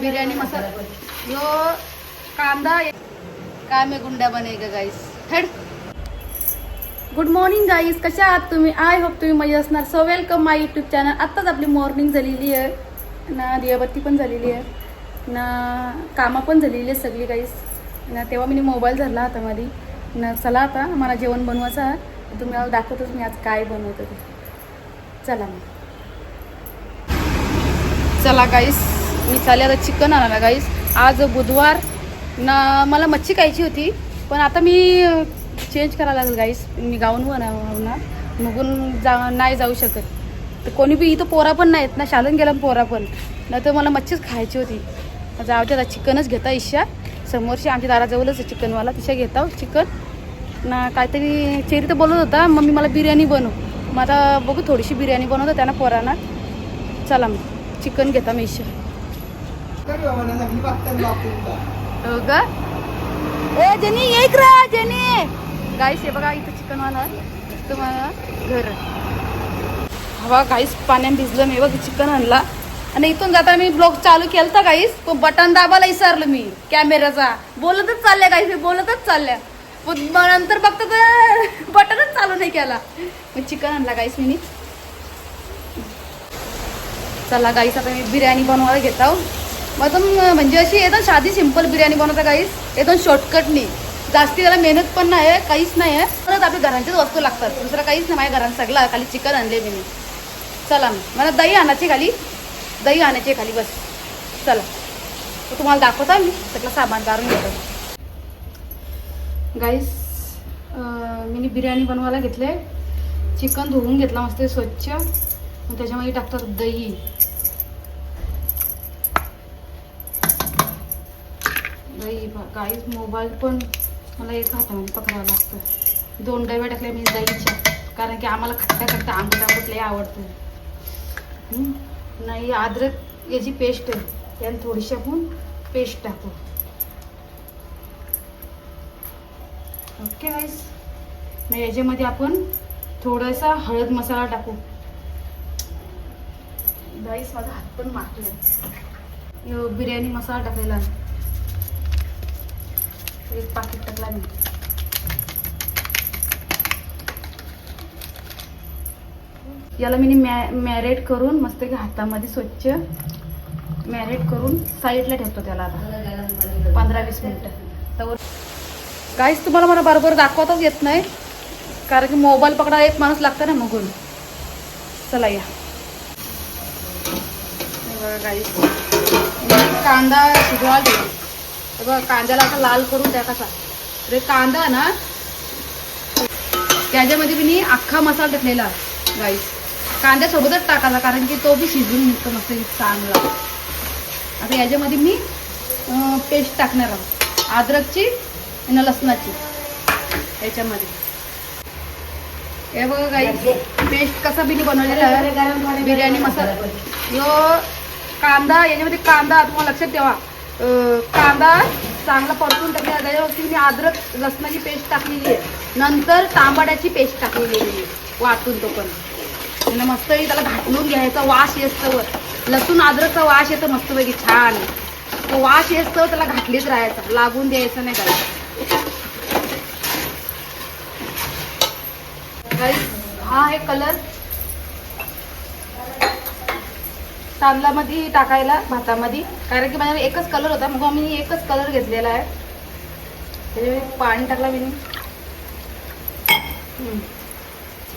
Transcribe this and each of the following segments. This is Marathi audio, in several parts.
बिर्याणी मसाला यो कांदा काय मी गुंडा बनेगा गाईस थड. गुड मॉर्निंग गाईस कशा आहात तुम्ही? आय होप तुम्ही मजा असणार. So welcome my YouTube channel आत्ताच आपली मॉर्निंग झालेली आहे. ना दियाबत्ती पण झालेली आहे. ना कामं पण झालेली आहे सगळी गाईस ना तेव्हा मी मोबाईल धरला होता मध्ये ना चला आता मला जेवण बनवायचं आहे. तुम्ही दाखवतोच मी आज काय बनवतो ते चला मग. चला गाईस मी चालले आता चिकन आणायला गाईस आज बुधवार ना मला मच्छी खायची होती पण आता मी चेंज करायला लागेल गाईस मी गाऊन होणार मगून जा नाही जाऊ शकत. तर कोणी बी इथं पोरा पण नाहीत ना शालन गेला पोरा पण. नाही तर मला मच्छीच खायची होती. जाऊ दे आता चिकनच घेता इशा समोरशी आमच्या दाराजवळच आहे चिकनवाला तिशा घेता हो, चिकन ना काहीतरी चेरी तर बोलत होता मम्मी मला बिर्याणी बनव. मग आता बघू थोडीशी बिर्याणी बनवतो त्यांना पोरांना. चला मग चिकन घेता मी इशा हो ए जेनी एक रा जेनी. गाईस हे बघा इथं चिकन वाला. तुम्हाला घर. हवा गाईस पाण्यात भिजलं मी बघ चिकन आणला. आणि इथून जाता मी ब्लॉग चालू केलता गाईस पण बटन दाबायला विसरलं मी कॅमेराचा बोलतच चालल्या गाईस मी बोलतच चालल्या. नंतर बघतो तर बटनच चालू नाही केला. मग चिकन आणला गाईस मी चला गाईस आता मी बिर्याणी बनवायला घेत आहो मग म्हणजे अशी एकदम साधी सिंपल बिर्याणी बनवता गाईस एकदम शॉर्टकटनी जास्ती त्याला मेहनत पण नाही आहे काहीच नाही आहे. परत आपल्या घरांच्याच वस्तू लागतात. दुसरं काहीच नाही माझ्या घरात सगळं खाली चिकन आणले मी चला मग. मला दही आणायची खाली. दही आणायची खाली बस. चला. तर तुम्हाला दाखवता मी सगळं सामान काढून घेतो. गाईस मी बिर्याणी बनवायला घेतले चिकन धुवून घेतला मस्त स्वच्छ. मग त्याच्यामध्ये टाकतात दही. दही गाईस मोबाईल पण मला एक हातामध्ये पकडावा लागतो. दोन डब्या टाकल्या मी दहीच्या. कारण की आम्हाला खट्टा खट्टा आंबट आंबट लय आवडतं. नाही अद्रक याची पेस्ट आहे. त्याला थोडीशी आपण पेस्ट टाकू. ओके गाईस मग याच्यामध्ये आपण थोडासा हळद मसाला टाकू. गाईस माझा हात पण मारला बिर्याणी मसाला टाकलेला एक पाकिट टाकला मी. याला मी मॅ मॅरेट करून मस्त की हातामध्ये स्वच्छ मॅरेट करून साईडला ठेवतो त्याला आता. पंधरा वीस मिनिटं. काहीच तुम्हाला मला बरोबर दाखवताच येत नाही. कारण की मोबाईल पकडायला एक माणूस लागतं ना मगून. चला या. बघा कांदा शिजवा ठेवला बघा कांद्याला आता लाल करून द्या कसा. तर कांदा ना त्याच्यामध्ये मी अख्खा मसाला टाकलेला गाईस कांद्यासोबतच टाकायला कारण की तो बी शिजून निघतो मस्त चांगला. आता याच्यामध्ये मी पेस्ट टाकणार आहोत. अद्रकची आणि लसणाची. याच्यामध्ये. हे बघा गाई पेस्ट कसा बिनी बनवलेला आहे. बिर्याणी मसाला. यो कांदा याच्यामध्ये कांदा तुम्हाला लक्षात ठेवा. कांदा चांगला परतून टाकलेला त्याच्यावरती मी अद्रक लसणाची पेस्ट टाकलेली आहे. नंतर तांबड्याची पेस्ट टाकलेली आहे वाटून तो पण. त्यांना मस्त त्याला घाटलून घ्यायचा वास येतो. लसूण अद्रकचा वास येतो मस्तपैकी छान. तो वास येतो त्याला घातलीच राहायचा. लागून द्यायचं नाही काय हा आहे कलर तांदळामध्ये टाकायला भातामध्ये. कारण की माझ्याकडे एकच कलर होता मग मी एकच कलर घेतलेला आहे. त्याच्यामध्ये पाणी टाकला मी.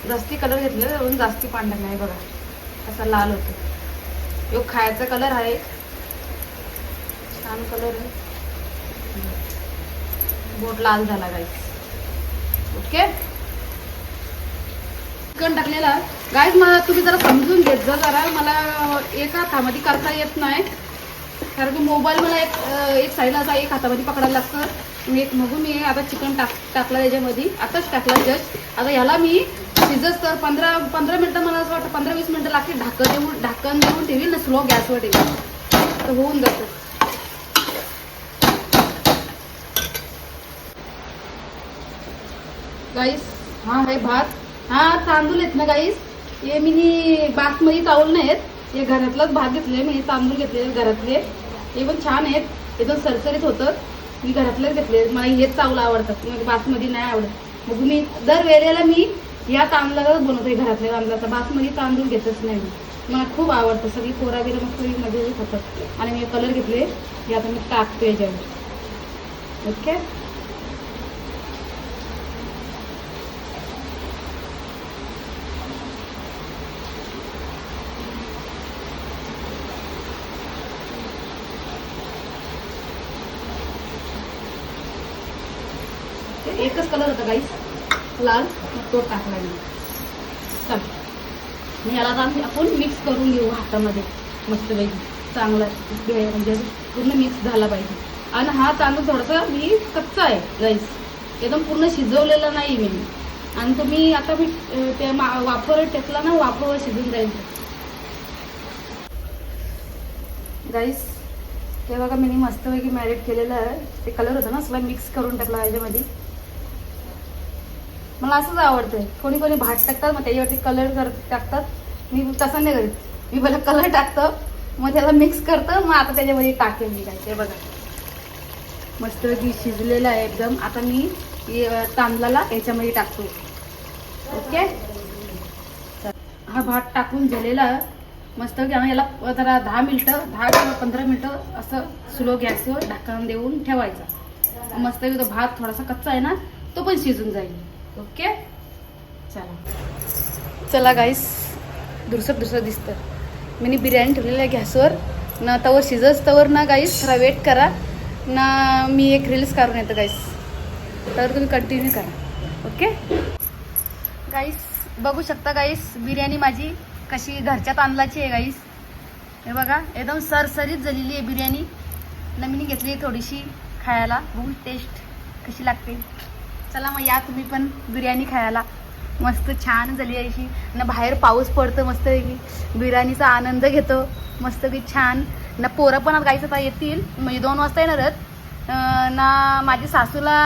जास्ती कलर घेतलेला म्हणून जास्ती पाणी टाकलं आहे बघा. असा लाल होतो. यो खायचा कलर आहे. छान कलर आहे. बोट लाल झाला गाईस ओके? चिकन टाकलेला गाईज मला तुम्ही जरा समजून घेत जा जरा. मला एका हातामध्ये करता येत नाही. कारण की मोबाईल मला एक एक साईडला असा एक हातामध्ये पकडायला लागतं. एक बघून मी आता चिकन टाक टाकलं त्याच्यामध्ये आताच टाकला जस्ट आता ह्याला मी शिजत तर पंधरा पंधरा मिनटं मला असं वाटतं पंधरा वीस मिनटं लागते ढाकण देऊन ढाकण देऊन ठेवील ना स्लो गॅसवर ठेवील. तर होऊन जातं. गाईस? हा आहे भात. हा तांदूळ आहेत ना गाईस? हे मी बासमती चावल नाहीत हे घरातलाच भात घेतले मी. तांदूळ घेतले घरातले. हे पण छान आहेत. एकदम सरसरीत होतं. मी घरातलेच घेतले मला हेच चावलं आवडतात. मग बासमती नाही आवडत. मग मी दर वेळेला मी या तांदळालाच बनवते घरातल्या तांदळाचा. बासमती तांदूळ घेतच नाही मला खूप आवडतं. सगळी पोरा बिरा सगळी मध्ये होतात आणि मी कलर घेतले. हे आता मी टाकतो याच्यावर. ओके ते एकच कलर होता गाईस लाल तो टाकला मी. चल. याला आता आम्ही- आपण मिक्स करून घेऊ हातामध्ये. मस्तपैकी चांगला म्हणजे पूर्ण मिक्स झाला पाहिजे. आणि हा तांदूळ थोडासा मी कच्चा आहे गाईस एकदम पूर्ण शिजवलेला नाही मी. आणि तुम्ही आता मी त्या ते मा- टेकला ना वापर शिजून जाईल. गाईस हे बघा मी मस्तपैकी मॅरिट केलेलं आहे. ते कलर होतं ना सगळं मिक्स करून टाकला याच्यामध्ये मला असंच आवडतंय. कोणी कोणी भात टाकतात मग त्याच्यावरती कलर कर टाकतात. मी तसं नाही करीत. मी पहिला कलर टाकतं मग त्याला मिक्स करतं मग आता त्याच्यामध्ये टाकेल मी काय ते बघा. मस्तपैकी शिजलेलं आहे एकदम. आता मी तांदळाला याच्यामध्ये टाकतो. ओके? चल. हा भात टाकून झालेला. मस्त मस्तपैकी आम्ही याला जरा दहा मिनटं दहा किंवा पंधरा मिनटं असं स्लो गॅसवर ढाकण देऊन ठेवायचा. मस्तपैकी तो भात थोडासा कच्चा आहे ना तो पण शिजून जाईल. ओके? चला. चला गाईस दुसरं दुसरं दिसतं मी बिर्याणी ठेवलेली आहे गॅसवर. ना तवर शिजस तवर ना गाईस थोडा वेट करा. ना मी एक रील्स काढून येतं गाईस तर तुम्ही कंटिन्यू करा. ओके? गाईस बघू शकता गाईस बिर्याणी माझी कशी घरच्या तांदळाची आहे गाईस हे बघा एकदम सरसरीत झालेली आहे बिर्याणी. नमिनी घेतली आहे थोडीशी खायला. बघू टेस्ट कशी लागते. चला मग या तुम्ही पण बिर्याणी खायला. मस्त छान झाली अशी. ना बाहेर पाऊस पडतो मस्त बिर्याणीचा आनंद घेतो मस्त की छान. ना पोरं पण आता गाईचं आता येतील. म्हणजे दोन वाजता येणार ना माझी सासूला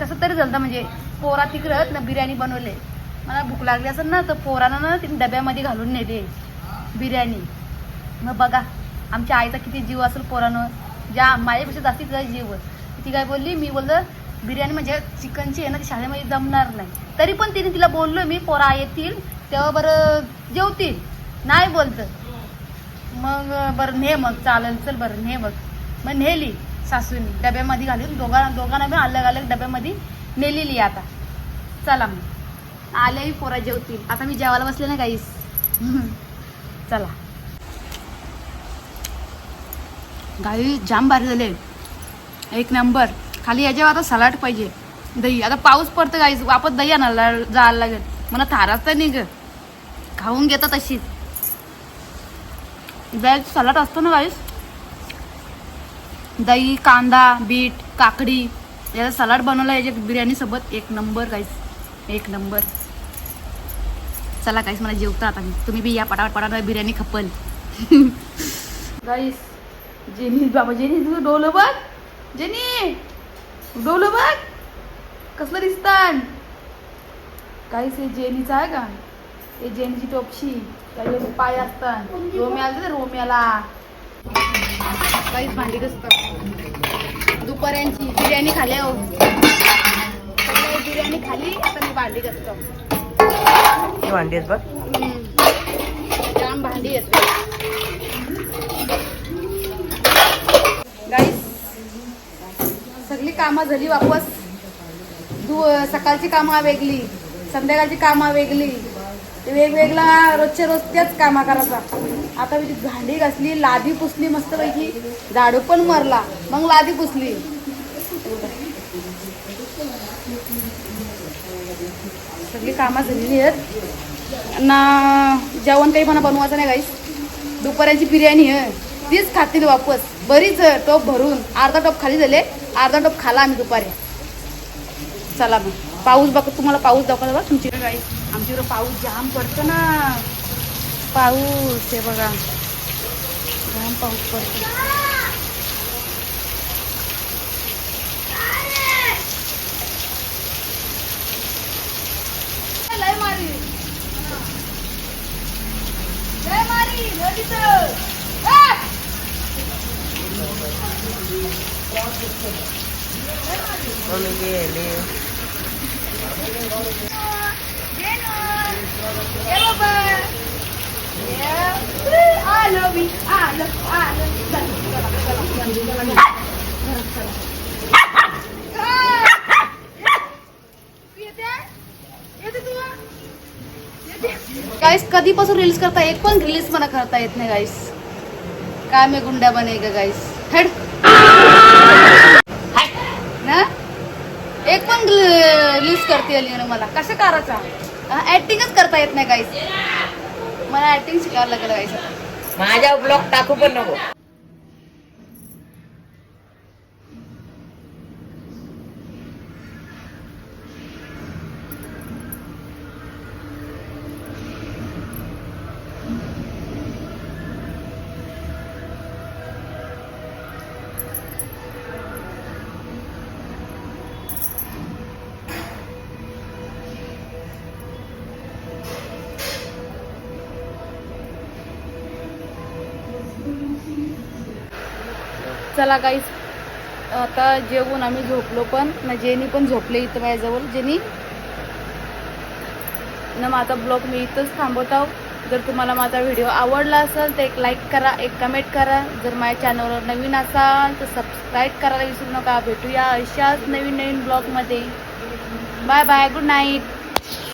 कसं तरी झालं म्हणजे पोरा तिकडं ना बिर्याणी बनवले. मला भूक लागली असेल ना तर पोरानं ना तिने डब्यामध्ये घालून नेली. बिर्याणी. मग बघा आमच्या आईचा किती जीव असेल पोरानं. ज्या माझ्यापेक्षा जास्तीत जास्त जीव. ती काय बोलली? मी बोललं बिर्याणी म्हणजे चिकनची आहे ना ती शाळेमध्ये जमणार नाही. तरी पण तिने तिला बोललो मी पोरा येतील तेव्हा बरं जेवतील. नाही बोलतं. मग बरं ने मग चालेल चल बरं ने मग. मग नेली सासूनी डब्यामध्ये घालून दोघा दोघांना मी अलग अलग डब्यामध्ये नेलेली आता. चला मग. आल्याही पोरा जेवतील. आता मी जेवायला बसले ना काहीच चला. गाई जाम भारी झाले. एक नंबर. खाली याच्यावर आता सलाड पाहिजे. दही. आता पाऊस पडतं गाईस वापस दही आणायला जायला लागेल. मला थाराच तर नाही ग. खाऊन घेतात तशीच दही सलाड असतो ना गाईस दही कांदा बीट काकडी याचा सलाड बनवला याच्या बिर्याणीसोबत एक नंबर गाईस एक नंबर चला गाईस मला जेवता आता तुम्ही बी या पटापट पटापट बिर्याणी खपल. गाईस जेनी बाबा जेनी तुझं डोलं बघ. जेनी! डोलं बघ. कसलं दिसतात काहीच हे जेनीचं आहे का? हे जेनीची टोपशी. काही पाय असतात. रोम्याला दे रोम्याला. काहीच भांडी कसतात दुपाऱ्यांची बिर्याणी खाल्या हो. बिर्याणी खाली आता मी भांडी कसतो भांडी आहेत बघ. जाम भांडी येते गाईस सगळी कामं झाली वापस. दु सकाळची कामं वेगळी संध्याकाळची कामं वेगळी. वेगवेगळा रोजच्या रोज त्याच कामा करायचा. आता मी भांडी घासली लादी पुसली मस्तपैकी. झाडू पण मरला मग लादी पुसली. सगळी कामं झालेली आहेत. ना जेवण काही मला बनवायचं नाही गाईस दुपारची बिर्याणी आहे. तीच खातील वापस. बरीच टोप भरून. अर्धा टोप खाली झाले. अर्धा टोप खाला आम्ही दुपारी. चला मग. पाऊस बघ तुम्हाला पाऊस दाखवला बघा तुमच्याकडे गाई आमच्याकडे पाऊस जाम पडतो ना. पाऊस हे बघा. जाम पाऊस पडतो. लय मारी. गेली घरात चला. गाईस कधीपासून रील्स करता? एक पण रील्स मला करता येत नाही गाईस काय मी गुंडा बनेगा गाईस हेड करते आली ना मला. कसं करायचा? ऍक्टिंगच करता येत नाही काहीच मला ऍक्टिंग शिकायला लागलं काहीच माझ्या ब्लॉग टाकू पण नको. चला गाईस आता जेवून आम्ही झोपलो पण ना जेनी पण झोपले इथं माझ्याजवळ. जेनी? ना माझा ब्लॉग मी इथंच थांबवत आहो जर तुम्हाला माझा व्हिडिओ आवडला असेल तर एक लाईक करा एक कमेंट करा. जर माझ्या चॅनलवर नवीन असाल तर सबस्क्राईब करायला विसरू नका. भेटूया अशाच नवीन नवीन ब्लॉगमध्ये बाय बाय गुड नाईट